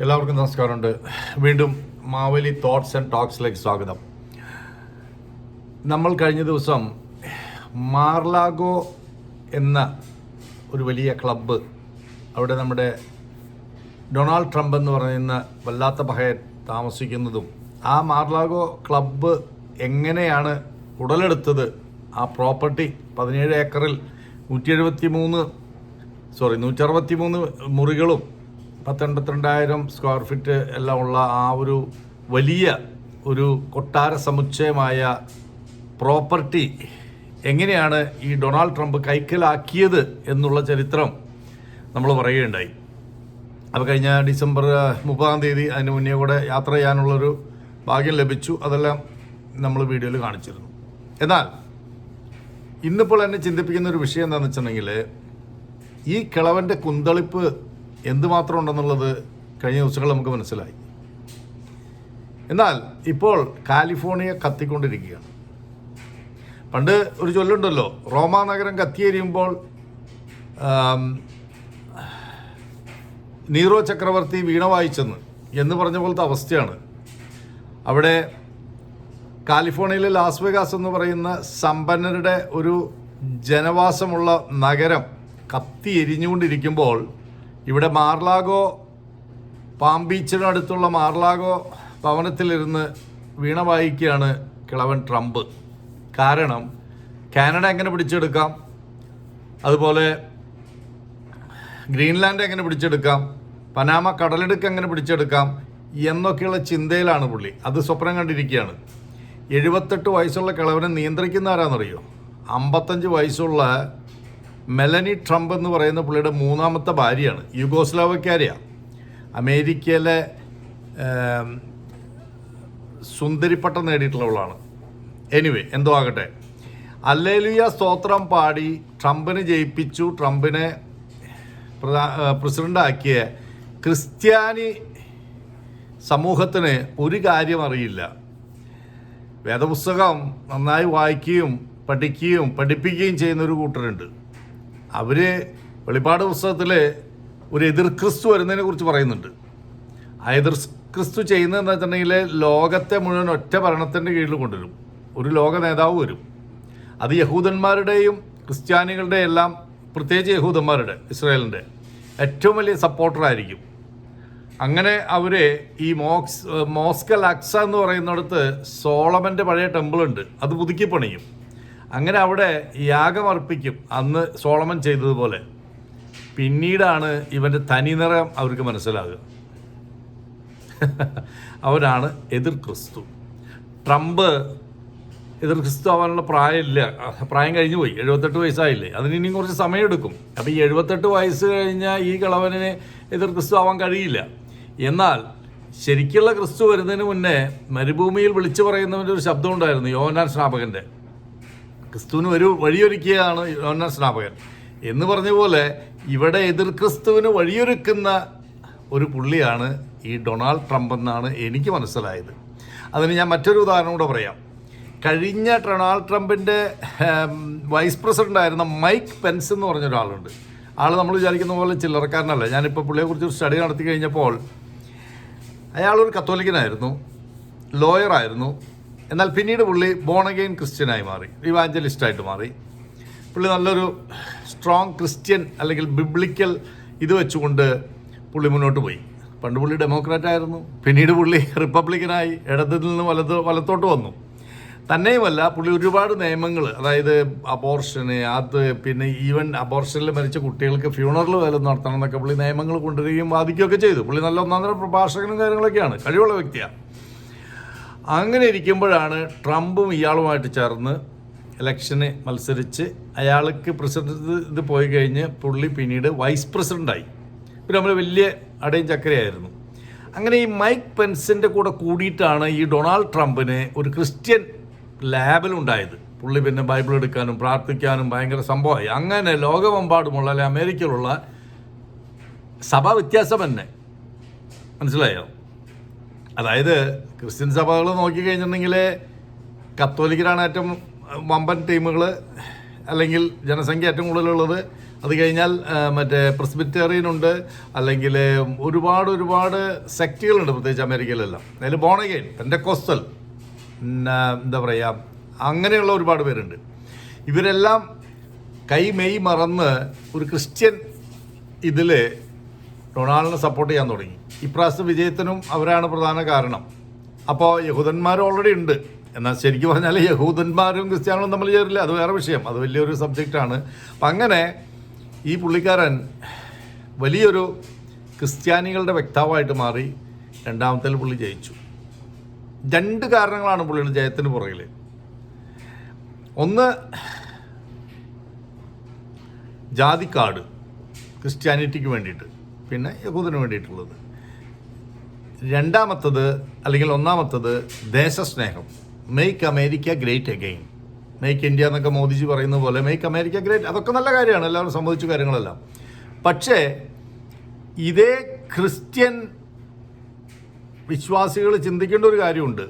എല്ലാവർക്കും നമസ്കാരമുണ്ട്. വീണ്ടും മാവേലി തോട്ട്സ് ആൻഡ് ടോക്സിലേക്ക് സ്വാഗതം. നമ്മൾ കഴിഞ്ഞ ദിവസം മാർലാഗോ എന്ന ഒരു വലിയ ക്ലബ്ബ് അവിടെ നമ്മുടെ ഡൊണാൾഡ് ട്രംപ് എന്ന് പറയുന്ന വല്ലാത്ത പഹയൻ താമസിക്കുന്നതും ആ മാർലാഗോ ക്ലബ്ബ് എങ്ങനെയാണ് ഉടലെടുത്തത്? ആ പ്രോപ്പർട്ടി പതിനേഴ് ഏക്കറിൽ നൂറ്റി എഴുപത്തി മൂന്ന് സോറി നൂറ്ററുപത്തി മൂന്ന് മുറികളും പത്തെൺപത്തിരണ്ടായിരം സ്ക്വയർ ഫീറ്റ് എല്ലാം ഉള്ള ആ ഒരു വലിയ ഒരു കൊട്ടാര സമുച്ചയമായ പ്രോപ്പർട്ടി എങ്ങനെയാണ് ഈ ഡൊണാൾഡ് ട്രംപ് കൈക്കലാക്കിയത് എന്നുള്ള ചരിത്രം നമ്മൾ പറയുകയുണ്ടായി. അപ്പോൾ കഴിഞ്ഞ ഡിസംബർ മുപ്പതാം തീയതി അതിന് മുന്നേ കൂടെ യാത്ര ചെയ്യാനുള്ളൊരു ഭാഗ്യം ലഭിച്ചു. അതെല്ലാം നമ്മൾ വീഡിയോയിൽ കാണിച്ചിരുന്നു. എന്നാൽ ഇന്നിപ്പോൾ എന്നെ ചിന്തിപ്പിക്കുന്ന ഒരു വിഷയം എന്താണെന്ന് വെച്ചിട്ടുണ്ടെങ്കിൽ ഈ കിളവന്റെ കുന്തളിപ്പ് എന്തുമാത്രം ഉണ്ടെന്നുള്ളത് കഴിഞ്ഞ ദിവസങ്ങൾ നമുക്ക് മനസ്സിലായി. എന്നാൽ ഇപ്പോൾ കാലിഫോർണിയ കത്തിക്കൊണ്ടിരിക്കുകയാണ്. പണ്ട് ഒരു ചൊല്ലുണ്ടല്ലോ റോമാ നഗരം കത്തിയെരിയുമ്പോൾ നീറോ ചക്രവർത്തി വീണ വായിച്ചെന്ന് എന്ന് പറഞ്ഞ പോലത്തെ അവസ്ഥയാണ്. അവിടെ കാലിഫോർണിയയിലെ ലാസ് വേഗാസ് എന്ന് പറയുന്ന സമ്പന്നരുടെ ഒരു ജനവാസമുള്ള നഗരം കത്തി എരിഞ്ഞുകൊണ്ടിരിക്കുമ്പോൾ ഇവിടെ മാർലാഗോ പാം ബീച്ചിന് അടുത്തുള്ള മാർലാഗോ ഭവനത്തിലിരുന്ന് വീണ വായിക്കുകയാണ് കിളവൻ ട്രംപ്. കാരണം കാനഡ എങ്ങനെ പിടിച്ചെടുക്കാം? അതുപോലെ ഗ്രീൻലാൻഡ് എങ്ങനെ പിടിച്ചെടുക്കാം? പനാമ കടലെടുക്ക് എങ്ങനെ പിടിച്ചെടുക്കാം? എന്നൊക്കെയുള്ള ചിന്തയിലാണ് പുള്ളി. അത് സ്വപ്നം കണ്ടിരിക്കുകയാണ്. എഴുപത്തെട്ട് വയസ്സുള്ള കിളവനെ നിയന്ത്രിക്കുന്ന ആരാണെന്നറിയോ അമ്പത്തഞ്ച് വയസ്സുള്ള മെലനി ട്രംപ് എന്ന് പറയുന്ന പുള്ളിയുടെ മൂന്നാമത്തെ ഭാര്യയാണ് യുഗോസ്ലാവക്കാരിയാണ് അമേരിക്കയിലെ സുന്ദരിപ്പട്ടം നേടിയിട്ടുള്ളവളാണ്. എനിവേ എന്തോ ആകട്ടെ. അല്ലേലുയ സ്തോത്രം പാടി ട്രംപിനെ ജയിപ്പിച്ചു. ട്രംപിനെ പ്രധാ പ്രസിഡന്റാക്കിയ ക്രിസ്ത്യാനി സമൂഹത്തിന് ഒരു കാര്യം അറിയില്ല. വേദപുസ്തകം നന്നായി വായിക്കുകയും പഠിക്കുകയും പഠിപ്പിക്കുകയും ചെയ്യുന്ന ഒരു കൂട്ടരുണ്ട്. അവർ വെളിപ്പാട് പുസ്തകത്തിൽ ഒരു എതിർ ക്രിസ്തു വരുന്നതിനെ കുറിച്ച് പറയുന്നുണ്ട്. ആ എതിർ ക്രിസ്തു ചെയ്യുന്നതെന്ന് വെച്ചിട്ടുണ്ടെങ്കിൽ ലോകത്തെ മുഴുവൻ ഒറ്റ ഭരണത്തിന്റെ കീഴിൽ കൊണ്ടുവരും. ഒരു ലോക നേതാവ് വരും. അത് യഹൂദന്മാരുടെയും ക്രിസ്ത്യാനികളുടെയും എല്ലാം പ്രത്യേകിച്ച് യഹൂദന്മാരുടെ ഇസ്രായേലിന്റെ ഏറ്റവും വലിയ സപ്പോർട്ടറായിരിക്കും. അങ്ങനെ അവർ ഈ മോക്സ് മോസ്കൽ അക്സ എന്ന് പറയുന്നിടത്ത് സോളമന്റെ പഴയ ടെമ്പിളുണ്ട്. അത് പുതുക്കി പണിയും അങ്ങനെ അവിടെ യാഗമർപ്പിക്കും അന്ന് സോളമൻ ചെയ്തതുപോലെ. പിന്നീടാണ് ഇവന്റെ തനിനിറം അവർക്ക് മനസ്സിലാകുക. അവരാണ് എതിർ ക്രിസ്തു. ട്രംപ് എതിർ ക്രിസ്തു ആവാനുള്ള പ്രായമില്ല. പ്രായം കഴിഞ്ഞു പോയി. എഴുപത്തെട്ട് വയസ്സായില്ലേ. അതിന് ഇനിയും കുറച്ച് സമയമെടുക്കും. അപ്പോൾ ഈ എഴുപത്തെട്ട് വയസ്സ് കഴിഞ്ഞാൽ ഈ കളവനെ എതിർ ക്രിസ്തു ആവാൻ കഴിയില്ല. എന്നാൽ ശരിക്കുള്ള ക്രിസ്തു വരുന്നതിന് മുന്നേ മരുഭൂമിയിൽ വിളിച്ചു പറയുന്നവന്റെ ഒരു ശബ്ദം ഉണ്ടായിരുന്നു യോനാൻ സ്നാപകന്റെ. ക്രിസ്തുവിന് ഒരു വഴിയൊരുക്കിയതാണ് യോഹന്നാൻ സ്നാപകൻ. എന്ന് പറഞ്ഞ പോലെ ഇവിടെ എതിർ ക്രിസ്തുവിന് വഴിയൊരുക്കുന്ന ഒരു പുള്ളിയാണ് ഈ ഡൊണാൾഡ് ട്രംപ് എന്നാണ് എനിക്ക് മനസ്സിലായത്. അതിന് ഞാൻ മറ്റൊരു ഉദാഹരണം കൂടെ പറയാം. കഴിഞ്ഞ ഡൊണാൾഡ് ട്രംപിന്റെ വൈസ് പ്രസിഡന്റ് ആയിരുന്ന മൈക്ക് പെൻസ് എന്ന് പറഞ്ഞ ഒരാളുണ്ട്. ആൾ നമ്മൾ വിചാരിക്കുന്ന പോലെ ചില്ലറക്കാരനല്ല. ഞാനിപ്പോൾ പുള്ളിയെക്കുറിച്ച് ഒരു സ്റ്റഡി നടത്തി കഴിഞ്ഞപ്പോൾ അയാളൊരു കത്തോലിക്കനായിരുന്നു ലോയറായിരുന്നു. എന്നാൽ പിന്നീട് പുള്ളി ബോണഗെയിൻ ക്രിസ്ത്യനായി മാറി. ഇവാഞ്ചലിസ്റ്റായിട്ട് മാറി. പുള്ളി നല്ലൊരു സ്ട്രോങ് ക്രിസ്ത്യൻ അല്ലെങ്കിൽ ബിബ്ലിക്കൽ ഇത് വെച്ചുകൊണ്ട് പുള്ളി മുന്നോട്ട് പോയി. പണ്ട് പുള്ളി ഡെമോക്രാറ്റ് ആയിരുന്നു. പിന്നീട് പുള്ളി റിപ്പബ്ലിക്കനായി ഇടത്തിൽ നിന്ന് വലത് വലത്തോട്ട് വന്നു. തന്നെയുമല്ല പുള്ളി ഒരുപാട് നിയമങ്ങൾ അതായത് അബോർഷന് അത് പിന്നെ ഈവൻ അബോർഷനിൽ മരിച്ച കുട്ടികൾക്ക് ഫ്യൂണറൽ വേല നടത്തണം എന്നൊക്കെ പുള്ളി നിയമങ്ങൾ കൊണ്ടുവരികയും വാദിക്കുകയൊക്കെ ചെയ്തു. പുള്ളി നല്ല ഒന്നാം തരം പ്രഭാഷകനും കാര്യങ്ങളൊക്കെയാണ്. കഴിവുള്ള വ്യക്തിയാണ്. അങ്ങനെ ഇരിക്കുമ്പോഴാണ് ട്രംപും ഇയാളുമായിട്ട് ചേർന്ന് ഇലക്ഷന് മത്സരിച്ച് അയാൾക്ക് പ്രസിഡന്റ് ഇത് പോയി കഴിഞ്ഞ് പുള്ളി പിന്നീട് വൈസ് പ്രസിഡന്റായി പിന്നെ നമ്മൾ വലിയ അടയും ചക്കരയായിരുന്നു. അങ്ങനെ ഈ മൈക്ക് പെൻസിന്റെ കൂടെ കൂടിയിട്ടാണ് ഈ ഡൊണാൾഡ് ട്രംപിന് ഒരു ക്രിസ്ത്യൻ ലാബിലുണ്ടായത് പുള്ളി പിന്നെ ബൈബിൾ എടുക്കാനും പ്രാർത്ഥിക്കാനും ഭയങ്കര സംഭവമായി. അങ്ങനെ ലോകമെമ്പാടുമുള്ള അല്ലെ അമേരിക്കയിലുള്ള സഭാ വ്യത്യാസം തന്നെ. മനസ്സിലായോ? അതായത് ക്രിസ്ത്യൻ സഭകൾ നോക്കിക്കഴിഞ്ഞിട്ടുണ്ടെങ്കിൽ കത്തോലിക്കരാണ് ഏറ്റവും വമ്പൻ ടീമുകൾ അല്ലെങ്കിൽ ജനസംഖ്യ ഏറ്റവും കൂടുതലുള്ളത്. അത് കഴിഞ്ഞാൽ മറ്റേ പ്രസ്ബിറ്റേറിയൻ ഉണ്ട് അല്ലെങ്കിൽ ഒരുപാട് ഒരുപാട് സെക്റ്റുകളുണ്ട് പ്രത്യേകിച്ച് അമേരിക്കയിലെല്ലാം. അതിൽ ബോണഗെയിൻ എന്റെ കോസ്റ്റൽ എന്താ പറയുക അങ്ങനെയുള്ള ഒരുപാട് പേരുണ്ട്. ഇവരെല്ലാം കൈ മെയ് മറന്ന് ഒരു ക്രിസ്ത്യൻ ഇതിൽ ഡൊണാൾഡിനെ സപ്പോർട്ട് ചെയ്യാൻ തുടങ്ങി. ഇപ്രാവശ്യത്തെ വിജയത്തിനും അവരാണ് പ്രധാന കാരണം. അപ്പോൾ യഹൂദന്മാർ ഓൾറെഡി ഉണ്ട്. എന്നാൽ ശരിക്കും പറഞ്ഞാൽ യഹൂദന്മാരും ക്രിസ്ത്യാനികളും തമ്മിൽ ചേരില്ല. അത് വേറെ വിഷയം. അത് വലിയൊരു സബ്ജക്റ്റാണ് അപ്പം അങ്ങനെ ഈ പുള്ളിക്കാരൻ വലിയൊരു ക്രിസ്ത്യാനികളുടെ വ്യക്താവായിട്ട് മാറി രണ്ടാമത്തെ പുള്ളി ജയിച്ചു. രണ്ട് കാരണങ്ങളാണ് പുള്ളിയുടെ ജയത്തിന് പുറകിൽ ഒന്ന് ജാതിക്കാട് ക്രിസ്ത്യാനിറ്റിക്ക് വേണ്ടിയിട്ട്. പിന്നെ യഹൂദന് വേണ്ടിയിട്ടുള്ളത്. രണ്ടാമത്തത് അല്ലെങ്കിൽ ഒന്നാമത്തത് ദേശസ്നേഹം. Make America great again make India എന്നൊക്കെ മോദിജി പറയുന്ന പോലെ മേക്ക് അമേരിക്ക ഗ്രേറ്റ് അതൊക്കെ നല്ല കാര്യമാണ്. എല്ലാവരും സംബന്ധിച്ച കാര്യങ്ങളെല്ലാം. പക്ഷേ ഇതേ ക്രിസ്ത്യൻ വിശ്വാസികൾ ചിന്തിക്കേണ്ട ഒരു കാര്യമുണ്ട്.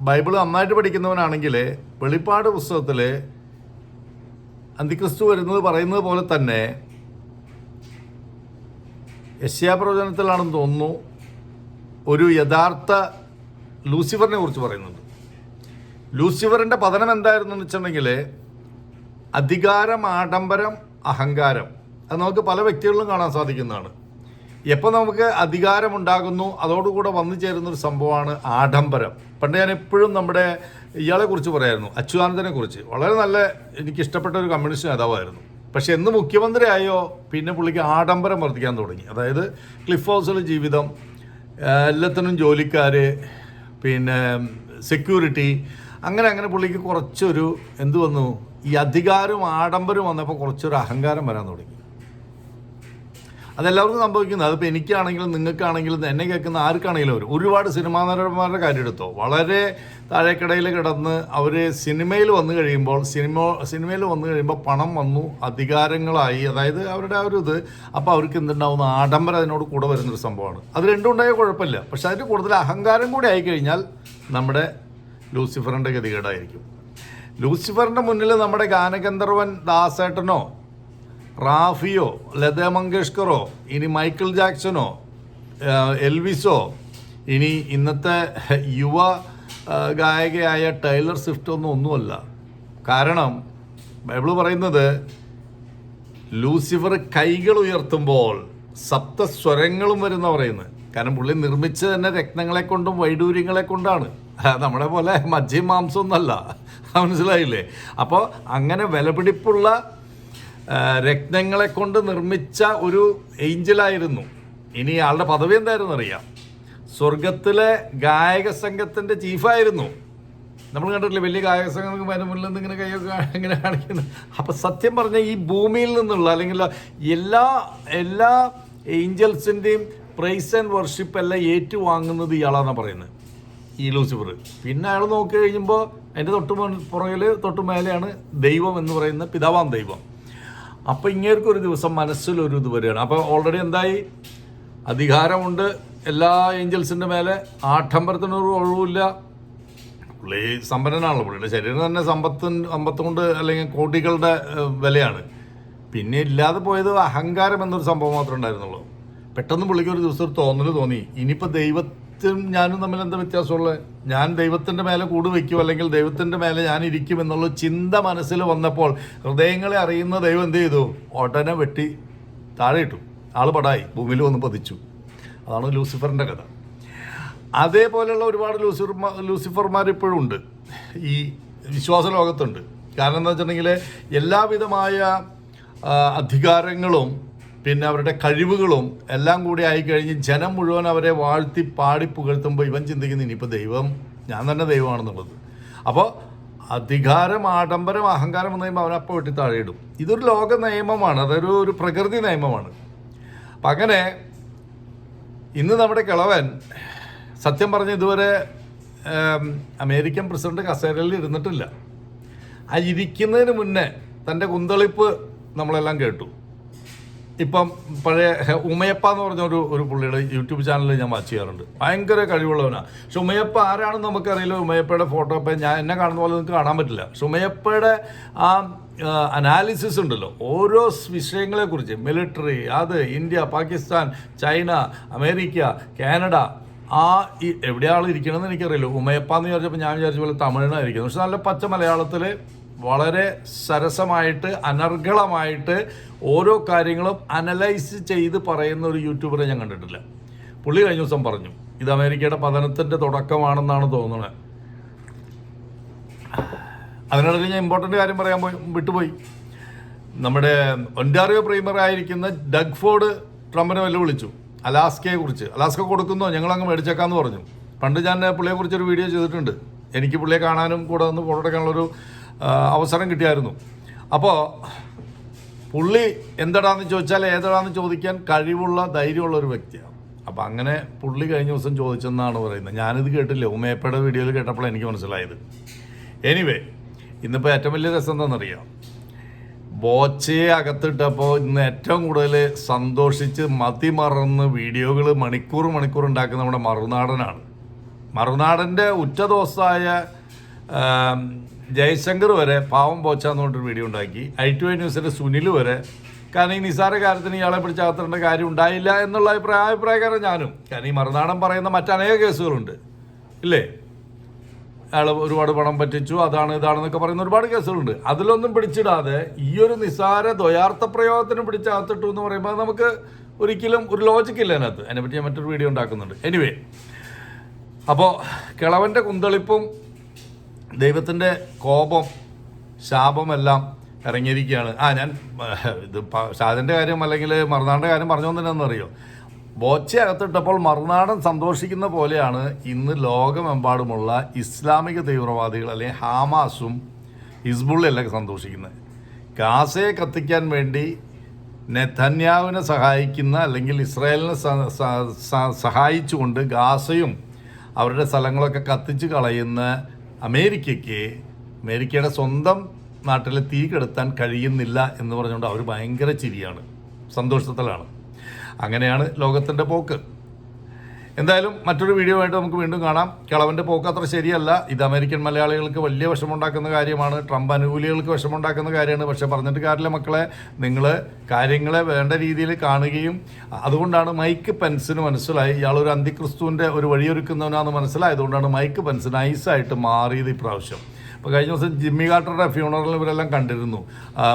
ബൈബിൾ നന്നായിട്ട് പഠിക്കുന്നവനാണെങ്കിൽ വെളിപ്പാട് പുസ്തകത്തിൽ അന്തിക്രിസ്തു വരുന്നത് പറയുന്നത് പോലെ തന്നെ യശ്യാപ്രവചനത്തിലാണെന്ന് തോന്നുന്നു ഒരു യഥാർത്ഥ ലൂസിഫറിനെ കുറിച്ച് പറയുന്നുണ്ട്. ലൂസിഫറിന്റെ പതനം എന്തായിരുന്നു എന്ന് വെച്ചിട്ടുണ്ടെങ്കിൽ അധികാരം ആഡംബരം അഹങ്കാരം അത് നമുക്ക് പല വ്യക്തികളിലും കാണാൻ സാധിക്കുന്നതാണ്. എപ്പോൾ നമുക്ക് അധികാരമുണ്ടാകുന്നു അതോടുകൂടെ വന്നു ചേരുന്നൊരു സംഭവമാണ് ആഡംബരം. പണ്ട് ഞാൻ എപ്പോഴും നമ്മുടെ ഇയാളെക്കുറിച്ച് പറയായിരുന്നു അച്യുതാനന്ദനെ കുറിച്ച്. വളരെ നല്ല എനിക്ക് ഇഷ്ടപ്പെട്ട ഒരു കമ്മ്യൂണിസ്റ്റ് നേതാവായിരുന്നു. പക്ഷെ എന്ന് മുഖ്യമന്ത്രിയായോ പിന്നെ പുള്ളിക്ക് ആഡംബരം വർദ്ധിക്കാൻ തുടങ്ങി. അതായത് ക്ലിഫ് ഹൗസിലെ ജീവിതം എല്ലാത്തിനും ജോലിക്കാർ പിന്നെ സെക്യൂരിറ്റി അങ്ങനെ അങ്ങനെ പുള്ളിക്ക് കുറച്ചൊരു എന്തു വന്നു? ഈ അധികാരവും ആഡംബരവും വന്നപ്പോൾ കുറച്ചൊരു അഹങ്കാരം വരാൻ തുടങ്ങി. അതെല്ലാവർക്കും സംഭവിക്കുന്നത്. അതിപ്പോൾ എനിക്കാണെങ്കിലും നിങ്ങൾക്കാണെങ്കിലും എന്നെ കേൾക്കുന്ന ആർക്കാണെങ്കിലും ഒരു ഒരുപാട് സിനിമാ നടന്മാരുടെ കാര്യം എടുത്തോ വളരെ താഴേക്കടയിൽ കിടന്ന് അവർ സിനിമയിൽ വന്നു കഴിയുമ്പോൾ സിനിമ സിനിമയിൽ വന്നു കഴിയുമ്പോൾ പണം വന്നു അധികാരങ്ങളായി. അതായത് അവരുടെ ആ ഒരു ഇത് അപ്പോൾ അവർക്ക് എന്തുണ്ടാവുന്ന ആഡംബരം അതിനോട് കൂടെ വരുന്നൊരു സംഭവമാണ്. അത് രണ്ടും ഉണ്ടായ കുഴപ്പമില്ല. പക്ഷെ അതിന് കൂടുതൽ അഹങ്കാരം കൂടി ആയിക്കഴിഞ്ഞാൽ നമ്മുടെ ലൂസിഫറിന്റെ ഗതികേടായിരിക്കും. ലൂസിഫറിന്റെ മുന്നിൽ നമ്മുടെ ഗാനഗന്ധർവൻ ദാസേട്ടനോ റാഫിയോ ലത മങ്കേഷ്കറോ ഇനി മൈക്കിൾ ജാക്സണോ എൽവിസോ ഇനി ഇന്നത്തെ യുവ ഗായകയായ ടൈലർ സ്വിഫ്റ്റ് ഒന്നും ഒന്നുമല്ല. കാരണം ബൈബിൾ പറയുന്നത് ലൂസിഫർ കൈകൾ ഉയർത്തുമ്പോൾ സപ്തസ്വരങ്ങളും വരുന്ന പറയുന്നത്. കാരണം പുള്ളി നിർമ്മിച്ച തന്നെ രക്തങ്ങളെ കൊണ്ടും വൈഡൂര്യങ്ങളെ കൊണ്ടാണ്. നമ്മളെ പോലെ മജ്ജയും മാംസം ഒന്നല്ല മനസ്സിലായില്ലേ? അപ്പോൾ അങ്ങനെ വിലപിടിപ്പുള്ള രത്നങ്ങളെ കൊണ്ട് നിർമ്മിച്ച ഒരു ഏഞ്ചലായിരുന്നു. ഇനി ആളുടെ പദവി എന്തായിരുന്നു അറിയാം. സ്വർഗത്തിലെ ഗായക സംഘത്തിന്റെ ചീഫായിരുന്നു. നമ്മൾ കണ്ടിട്ടില്ലേ വലിയ ഗായക സംഘങ്ങൾക്ക് അതിന് മുന്നിൽ നിന്ന് ഇങ്ങനെ കൈയൊക്കെ ഇങ്ങനെ കാണിക്കുന്നത് അപ്പം സത്യം പറഞ്ഞാൽ ഈ ഭൂമിയിൽ നിന്നുള്ള അല്ലെങ്കിൽ എല്ലാ എല്ലാ ഏഞ്ചൽസിന്റെയും പ്രൈസ് ആൻഡ് വർഷിപ്പ് എല്ലാം ഏറ്റുവാങ്ങുന്നത് ഇയാളാണെന്നാണ് പറയുന്നത് ഈ ലൂസിഫർ. പിന്നെ അയാൾ നോക്കി കഴിയുമ്പോൾ അതിന്റെ തൊട്ടു പുറകിൽ തൊട്ട് മേലെയാണ് ദൈവം എന്ന് പറയുന്ന പിതാവാം ദൈവം. അപ്പോൾ ഇങ്ങേർക്കൊരു ദിവസം മനസ്സിലൊരു ഇത് വരികയാണ്. അപ്പോൾ ഓൾറെഡി എന്തായി? അധികാരമുണ്ട്. എല്ലാ ഏഞ്ചൽസിന്റെ മേലെ ആഡംബരത്തിനൊരു ഒഴിവില്ല പുള്ളി സമ്പന്നനാണല്ലോ പുള്ളിയുടെ ശരീരം തന്നെ സമ്പത്ത് സമ്പത്ത് കൊണ്ട് അല്ലെങ്കിൽ കോടികളുടെ വിലയാണ്. പിന്നെ ഇല്ലാതെ പോയത് അഹങ്കാരം എന്നൊരു സംഭവം മാത്രമേ ഉണ്ടായിരുന്നുള്ളൂ. പെട്ടെന്ന് പുള്ളിക്ക് ഒരു ദിവസം ഒരു തോന്നൽ തോന്നി. ഇനിയിപ്പോൾ ദൈവത്തും ഞാനും തമ്മിൽ എന്താ വ്യത്യാസമുള്ളത്? ഞാൻ ദൈവത്തിന്റെ മേലെ കൂട് വയ്ക്കും അല്ലെങ്കിൽ ദൈവത്തിന്റെ മേലെ ഞാൻ ഇരിക്കും എന്നുള്ള ചിന്ത മനസ്സിൽ വന്നപ്പോൾ ഹൃദയങ്ങളെ അറിയുന്ന ദൈവം എന്ത് ചെയ്തു? ഉടനെ വെട്ടി താഴെ ഇട്ടു. ആൾ പടായി ഭൂമിയിൽ വന്ന് പതിച്ചു. അതാണ് ലൂസിഫറിന്റെ കഥ. അതേപോലെയുള്ള ഒരുപാട് ലൂസിഫർമാർ ലൂസിഫർമാർ ഇപ്പോഴും ഉണ്ട്. ഈ വിശ്വാസ ലോകത്തുണ്ട്. കാരണം എന്താ വെച്ചിട്ടുണ്ടെങ്കിൽ എല്ലാവിധമായ അധികാരങ്ങളും പിന്നെ അവരുടെ കഴിവുകളും എല്ലാം കൂടി ആയിക്കഴിഞ്ഞ് ജനം മുഴുവൻ അവരെ വാഴ്ത്തി പാടി പുകഴ്ത്തുമ്പോൾ ഇവൻ ചിന്തിക്കുന്നു ഇനിയിപ്പോൾ ദൈവം ഞാൻ തന്നെ ദൈവമാണെന്നുള്ളത്. അപ്പോൾ അധികാരം ആഡംബരം അഹങ്കാരം എന്ന് പറയുമ്പോൾ അവനപ്പോൾ വെട്ടി താഴെയിടും. ഇതൊരു ലോക നിയമമാണ് അതൊരു ഒരു പ്രകൃതി നിയമമാണ്. അപ്പം അങ്ങനെ ഇന്ന് നമ്മുടെ കിളവൻ സത്യം പറഞ്ഞ ഇതുവരെ അമേരിക്കൻ പ്രസിഡന്റ് കസേരയിൽ ഇരുന്നിട്ടില്ല. ആ ഇരിക്കുന്നതിന് മുന്നേ തന്റെ കുന്തളിപ്പ് നമ്മളെല്ലാം കേട്ടു. ഇപ്പം പഴയ ഉമയപ്പ എന്ന് പറഞ്ഞ ഒരു ഒരു പുള്ളിയുടെ യൂട്യൂബ് ചാനൽ ഞാൻ വാച്ച് ചെയ്യാറുണ്ട്. ഭയങ്കര കഴിവുള്ളവനാണ് പക്ഷെ ഉമയപ്പ ആരാണെന്ന് നമുക്കറിയില്ല. ഉമയപ്പയുടെ ഫോട്ടോ ഇപ്പം ഞാൻ എന്നെ കാണുന്ന പോലെ നിങ്ങൾക്ക് കാണാൻ പറ്റില്ല. പക്ഷെ ഉമയപ്പയുടെ ആ അനാലിസിസ് ഉണ്ടല്ലോ. ഓരോ വിഷയങ്ങളെക്കുറിച്ച് മിലിറ്ററി അത് India Pakistan China America Canada ആ ഈ എവിടെയാണ് ഇരിക്കണമെന്ന് എനിക്കറിയില്ല. ഉമയപ്പ എന്ന് വിചാരിച്ചപ്പോൾ ഞാൻ വിചാരിച്ച പോലെ തമിഴിനായിരിക്കുന്നു. പക്ഷെ നല്ല പച്ച മലയാളത്തിൽ വളരെ സരസമായിട്ട് അനർഗളമായിട്ട് ഓരോ കാര്യങ്ങളും അനലൈസ് ചെയ്ത് പറയുന്ന ഒരു യൂട്യൂബറെ ഞാൻ കണ്ടിട്ടില്ല. പുള്ളി കഴിഞ്ഞ ദിവസം പറഞ്ഞു ഇത് അമേരിക്കയുടെ പതനത്തിന്റെ തുടക്കമാണെന്നാണ് തോന്നുന്നത് അതിനിടയിൽ ഞാൻ ഇമ്പോർട്ടന്റ് കാര്യം പറയാൻ പോയി വിട്ടുപോയി. നമ്മുടെ ഒൻഡാറിയോ ആയിരിക്കുന്ന ഡഗ് ഫോർഡ് ട്രംപിനെ വെല്ലുവിളിച്ചു അലാസ്കയെ കുറിച്ച്. അലാസ്ക കൊടുക്കുന്നോ? ഞങ്ങളങ്ങ് മേടിച്ചേക്കാമെന്ന് പറഞ്ഞു. പണ്ട് ഞാൻ പുള്ളിയെ കുറിച്ചൊരു വീഡിയോ ചെയ്തിട്ടുണ്ട്. എനിക്ക് പുള്ളിയെ കാണാനും കൂടെ ഒന്ന് ഫോട്ടോ എടുക്കാനുള്ളൊരു അവസരം കിട്ടിയായിരുന്നു. അപ്പോൾ പുള്ളി എന്തടാന്ന് ചോദിച്ചാൽ ഏതടാന്ന് ചോദിക്കാൻ കഴിവുള്ള ധൈര്യമുള്ള ഒരു വ്യക്തിയാണ്. അപ്പം അങ്ങനെ പുള്ളി കഴിഞ്ഞ ദിവസം ചോദിച്ചെന്നാണ് പറയുന്നത്. ഞാനിത് കേട്ടില്ല. ഉമേപ്പയുടെ വീഡിയോയിൽ കേട്ടപ്പോൾ എനിക്ക് മനസ്സിലായത്. എനിവേ ഇന്നിപ്പോൾ ഏറ്റവും വലിയ രസം എന്താണെന്നറിയാം? ബോച്ചയെ അകത്തിട്ടപ്പോൾ ഇന്ന് ഏറ്റവും കൂടുതൽ സന്തോഷിച്ച് മതിമറന്ന് വീഡിയോകൾ മണിക്കൂർ മണിക്കൂർ ഉണ്ടാക്കുന്ന നമ്മുടെ മറുനാടനാണ്. മറുനാടന്റെ ഉച്ച ആം, ജയശങ്കർ വരെ പാവം പോച്ചാന്ന് പറഞ്ഞിട്ടൊരു വീഡിയോ ഉണ്ടാക്കി. ഐ ടു ഐ ന്യൂസിന്റെ സുനിൽ വരെ. കാരണം ഈ നിസാര കാര്യത്തിന് ഇയാളെ പിടിച്ചകത്തേണ്ട കാര്യം ഉണ്ടായില്ല എന്നുള്ള അഭിപ്രായ അഭിപ്രായക്കാരൻ ഞാനും. കാരണം ഈ മറുനാടൻ പറയുന്ന മറ്റനേക കേസുകളുണ്ട്. ഇല്ലേ? അയാൾ ഒരുപാട് പണം പറ്റിച്ചു അതാണ് ഇതാണെന്നൊക്കെ പറയുന്ന ഒരുപാട് കേസുകളുണ്ട്. അതിലൊന്നും പിടിച്ചിടാതെ ഈ ഒരു നിസാര ദ്വയാർത്ഥ പ്രയോഗത്തിന് പിടിച്ചകത്തിട്ടു എന്ന് പറയുമ്പോൾ നമുക്ക് ഒരിക്കലും ഒരു ലോജിക്ക് ഇല്ല അതിനകത്ത്. അതിനെപ്പറ്റി ഞാൻ മറ്റൊരു വീഡിയോ ഉണ്ടാക്കുന്നുണ്ട്. എനിവേ അപ്പോൾ കിളവന്റെ കുന്തളിപ്പും ദൈവത്തിന്റെ കോപം ശാപമെല്ലാം ഇറങ്ങിയിരിക്കുകയാണ്. ആ ഞാൻ ഇത് ഷാജന്റെ കാര്യം അല്ലെങ്കിൽ മറുനാടിന്റെ കാര്യം പറഞ്ഞോന്നെന്നറിയോ ബോച്ച അകത്തിട്ടപ്പോൾ മറുനാടൻ സന്തോഷിക്കുന്ന പോലെയാണ് ഇന്ന് ലോകമെമ്പാടുമുള്ള ഇസ്ലാമിക തീവ്രവാദികൾ അല്ലെങ്കിൽ ഹാമാസും ഹിസ്ബുള്ളെല്ലാം സന്തോഷിക്കുന്നത്. ഗാസയെ കത്തിക്കാൻ വേണ്ടി നെതന്യാവിനെ സഹായിക്കുന്ന അല്ലെങ്കിൽ ഇസ്രായേലിനെ സഹായിച്ചുകൊണ്ട് ഗാസയും അവരുടെ സ്ഥലങ്ങളൊക്കെ കത്തിച്ച് കളയുന്ന അമേരിക്കയ്ക്ക് അമേരിക്കയുടെ സ്വന്തം നാട്ടിൽ തീ കെടുത്താൻ കഴിയുന്നില്ല എന്ന് പറഞ്ഞുകൊണ്ട് അവർ ഭയങ്കര ചിരിയാണ്. സന്തോഷത്തിലാണ്. അങ്ങനെയാണ് ലോകത്തിന്റെ പോക്ക്. എന്തായാലും മറ്റൊരു വീഡിയോ ആയിട്ട് നമുക്ക് വീണ്ടും കാണാം. കിളവന്റെ പോക്ക് അത്ര ശരിയല്ല. ഇത് അമേരിക്കൻ മലയാളികൾക്ക് വലിയ വിഷമമുണ്ടാക്കുന്ന കാര്യമാണ്. ട്രംപ് അനുകൂലികൾക്ക് വിഷമമുണ്ടാക്കുന്ന കാര്യമാണ്. പക്ഷെ പറഞ്ഞിട്ട് കാര്യമില്ല മക്കളെ. നിങ്ങൾ കാര്യങ്ങളെ വേണ്ട രീതിയിൽ കാണുകയും അതുകൊണ്ടാണ് മൈക്ക് പെൻസിന് മനസ്സിലായി. ഇയാളൊരു അന്തിക്രിസ്തുവിന്റെ ഒരു വഴിയൊരുക്കുന്നവനാണെന്ന് മനസ്സിലായതുകൊണ്ടാണ് മൈക്ക് പെൻസ് നൈസായിട്ട് മാറിയത് ഇപ്രാവശ്യം. ഇപ്പോൾ കഴിഞ്ഞ ദിവസം ജിമ്മി കാർട്ടറുടെ ഫ്യൂണറൽ ഇവരെല്ലാം കണ്ടിരുന്നു.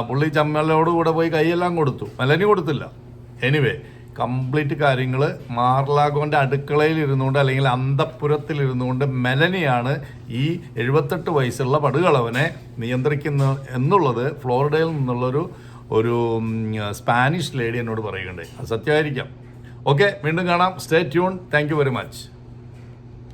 പുള്ളി ചമ്മലോട് കൂടെ പോയി കൈയെല്ലാം കൊടുത്തു. മെലനി കൊടുത്തില്ല. എനിവേ കംപ്ലീറ്റ് കാര്യങ്ങൾ മാർലാഗോന്റെ അടുക്കളയിൽ ഇരുന്നുകൊണ്ട് അല്ലെങ്കിൽ അന്തപ്പുരത്തിൽ ഇരുന്നുകൊണ്ട് മെലനിയാണ് ഈ എഴുപത്തെട്ട് വയസ്സുള്ള പടുകളവനെ നിയന്ത്രിക്കുന്ന എന്നുള്ളത് ഫ്ലോറിഡയിൽ നിന്നുള്ളൊരു ഒരു സ്പാനിഷ് ലേഡി എന്നോട് പറയുകയുണ്ടായി. അത് സത്യമായിരിക്കാം. ഓക്കെ വീണ്ടും കാണാം. Stay tune. Thank very much.